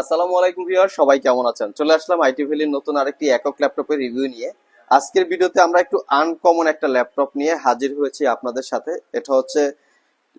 আসসালামু আলাইকুম ভিউয়ার, সবাই কেমন আছেন? চলে আসলাম আইটি ভ্যালির নতুন আরেকটি একক ল্যাপটপের রিভিউ নিয়ে। আজকের ভিডিওতে আমরা একটু আনকমন একটা ল্যাপটপ নিয়ে হাজির হয়েছি আপনাদের সাথে। এটা হচ্ছে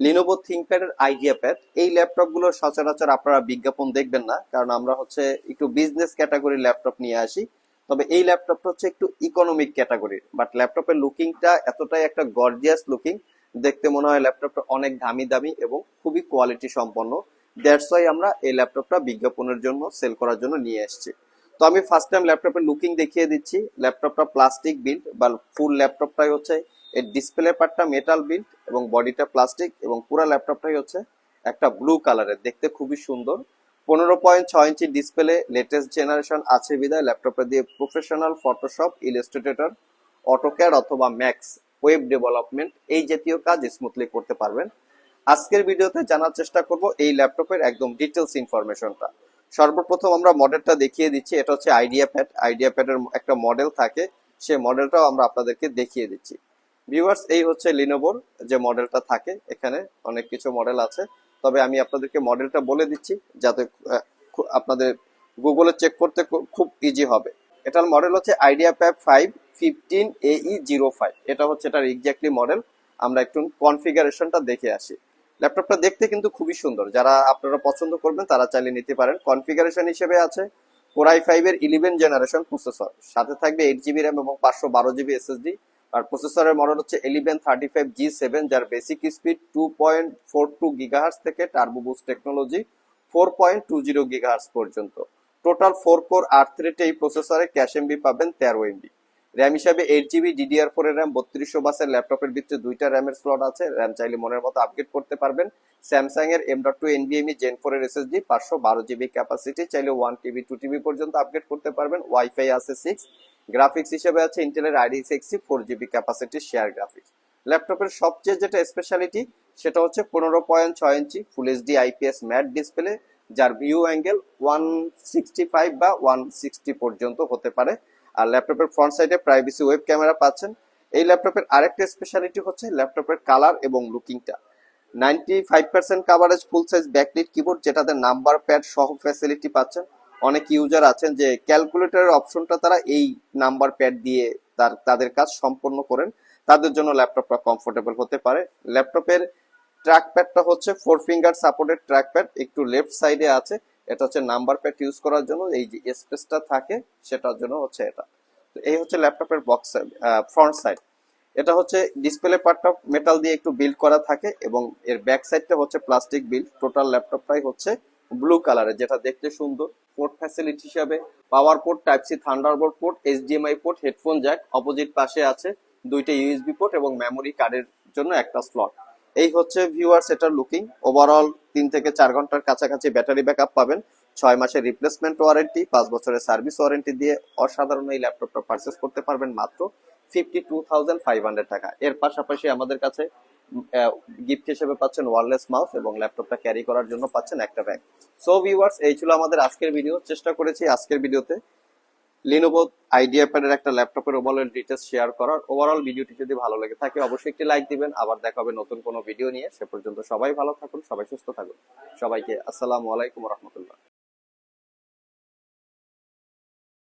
লিনোভো থিংকপ্যাড এর আইডিয়া প্যাড এই ল্যাপটপগুলো সচরাচর আপনারা বিজ্ঞাপন দেখবেন না, কারণ আমরা হচ্ছে একটু বিজনেস ক্যাটাগরির ল্যাপটপ নিয়ে আসি। তবে এই ল্যাপটপটা হচ্ছে একটু ইকোনমিক ক্যাটাগরির বাট ল্যাপটপের লুকিংটা এতটাই একটা গর্জিয়াস লুকিং দেখতে মনে হয় ল্যাপটপটা অনেক দামি দামি এবং খুবই কোয়ালিটি সম্পন্ন। দ্যাটস ওয়াই আমরা এই ল্যাপটপটা বিজ্ঞাপনের জন্য সেল করার জন্য নিয়ে এসেছি। তো আমি ফার্স্ট টাইম ল্যাপটপের লুকিং দেখিয়ে দিচ্ছি। ল্যাপটপটা প্লাস্টিক বিল্ড বা ফুল ল্যাপটপটাই হচ্ছে, এর ডিসপ্লে পার্টটা মেটাল বিল্ড এবং বডিটা প্লাস্টিক এবং পুরো ল্যাপটপটাই হচ্ছে একটা ব্লু কালারের দেখতে খুবই সুন্দর। পনেরো পয়েন্ট ছয় ইঞ্চি ডিসপ্লে লেটেস্ট জেনারেশন আছে বিদায় ল্যাপটপে দিয়ে প্রফেশনাল ফটোশপ ইলাস্ট্রেটর অটোক্যাড অথবা ম্যাক্স ওয়েব ডেভেলপমেন্ট এই জাতীয় কাজ স্মুথলি করতে পারবেন। আজকের ভিডিওতে জানার চেষ্টা করব এই ল্যাপটপের একদম ডিটেলস ইনফরমেশনটা সর্বপ্রথম আমরা মডেলটা দেখিয়ে দিচ্ছি, এটা হচ্ছে আইডিয়া প্যাড আইডিয়া প্যাডের একটা মডেল থাকে, সেই মডেলটাও আমরা আপনাদেরকে দেখিয়ে দিচ্ছি। ভিউয়ার্স এই হচ্ছে লিনোভোর যে মডেলটা থাকে, এখানে অনেক কিছু মডেল আছে। তবে আমি আপনাদেরকে মডেলটা বলে দিচ্ছি, যাতে আপনাদের গুগলে চেক করতে খুব ইজি হবে। এটার মডেল হচ্ছে আইডিয়া প্যাড ফাইভ ফিফটিন এই জিরো ফাইভ এটা হচ্ছে এটার এক্স্যাক্টলি মডেল আমরা একটু কনফিগারেশনটা দেখে আসি। ল্যাপটপটা দেখতে কিন্তু খুবই সুন্দর। যারা আপনারা পছন্দ করবেন, তারা চাইলে নিতে পারেন। কনফিগারেশন হিসেবে আছে। কোরাই ফাইভ এর ইলেভেন জেনারেশন প্রসেসর সাথে থাকবে এইট জিবি র্যাম এবং পাঁচশো বারো জিবি এসএসডি আর প্রসেসরের মডেল হচ্ছে eleven thirty five G seven যার basic speed two point four two gigahertz থেকে turbo technology four point two zero gigahertz পর্যন্ত। টোটাল ফোর কোর আট থ্রিটে এই প্রসেসরে ক্যাশ এমবি পাবেন তেরো এমবি র্যাম হিসাবে এইট জিবি ডিডিআর ফোর এর র্যাম বত্রিশশো বাসের ল্যাপটপের ভিতরে দুইটা র্যামের স্লট আছে। র্যাম চাইলে মনের মতো আপগ্রেড করতে পারবেন। স্যামসাং এর M dot two NVMe gen four এর এসএসডি পাঁচশো বারো জিবি ক্যাপাসিটি চাইলে ওয়ান টিবি টু টিবি পর্যন্ত আপগ্রেড করতে পারবেন। ওয়াইফাই আছে সিক্স গ্রাফিক্স হিসেবে আছে ইন্টেলের ID sixty four GB capacity share graphics ল্যাপটপের সবচেয়ে যেটা স্পেশালিটি সেটা হচ্ছে পনেরো পয়েন্ট ছয় ইঞ্চি full HD IPS matte display যার view angle one sixty five বা ওয়ান সিক্সটি পর্যন্ত হতে পারে। আর ল্যাপটপের ফ্রন্ট সাইডে প্রাইভেসি ওয়েব ক্যামেরা পাচ্ছেন। এই ল্যাপটপের আরেকটা স্পেশালিটি হচ্ছে ল্যাপটপের কালার এবং লুকিংটা ninety five percent coverage full size backlit keyboard যেটাতে নাম্বার প্যাড সহ ফ্যাসিলিটি পাচ্ছেন। অনেক ইউজার আছেন যে ক্যালকুলেটরের অপশনটা তারা এই নাম্বার প্যাড দিয়ে তার, তাদের কাজ সম্পন্ন করেন। তাদের জন্য ল্যাপটপটা কমফোর্টেবল হতে পারে। ল্যাপটপের ট্র্যাক প্যাডটা হচ্ছে four finger supported track pad একটু লেফট সাইডে আছে। এটা হচ্ছে নাম্বার প্যাড ইউজ করার জন্য এই যে স্পেসটা থাকে সেটার জন্য হচ্ছে এটা। তো এই হচ্ছে ল্যাপটপের বক্স ফ্রন্ট সাইড এটা হচ্ছে ডিসপ্লে পার্টটা মেটাল দিয়ে একটু বিল্ড করা থাকে এবং এর ব্যাক সাইডটা হচ্ছে প্লাস্টিক বিল্ড টোটাল ল্যাপটপটাই হচ্ছে ব্লু কালারের যেটা দেখতে সুন্দর। পোর্ট ফ্যাসিলিটি হিসাবে power port type C thunderbolt port HDMI port headphone jack opposite পাশে আছে দুইটা ইউএসবি পোর্ট এবং মেমোরি কার্ডের জন্য একটা স্লট এই হচ্ছে ভিউয়ার্স এটার লুকিং ওভারঅল তিন থেকে চার ঘণ্টার কাছাকাছি ব্যাটারি ব্যাকআপ পাবেন। ছয় মাসের রিপ্লেসমেন্ট ওয়ারেন্টি পাঁচ বছরের সার্ভিস ওয়ারেন্টি দিয়ে অসাধারণ এই ল্যাপটপটা পারচেস করতে পারবেন মাত্র fifty two thousand five hundred টাকা। এর পাশাপাশি আমাদের কাছে গিফট হিসেবে পাচ্ছেন ওয়ারলেস মাউস এবং ল্যাপটপটা ক্যারি করার জন্য পাচ্ছেন একটা ব্যাগ সো ভিউয়ার্স এই ছিল আমাদের আজকের ভিডিও চেষ্টা করেছি আজকের ভিডিওতে লিনোভো আইডিয়া প্যাডের একটা ল্যাপটপের ওভারঅল ডিটেলস শেয়ার করার ওভারঅল ভিডিওটি যদি ভালো লাগে থাকে, অবশ্যই একটি লাইক দিবেন। আবার দেখা হবে নতুন কোনো ভিডিও নিয়ে। সে পর্যন্ত সবাই ভালো থাকুন, সবাই সুস্থ থাকুন। সবাইকে আসসালামু আলাইকুম রহমতুল্লাহ।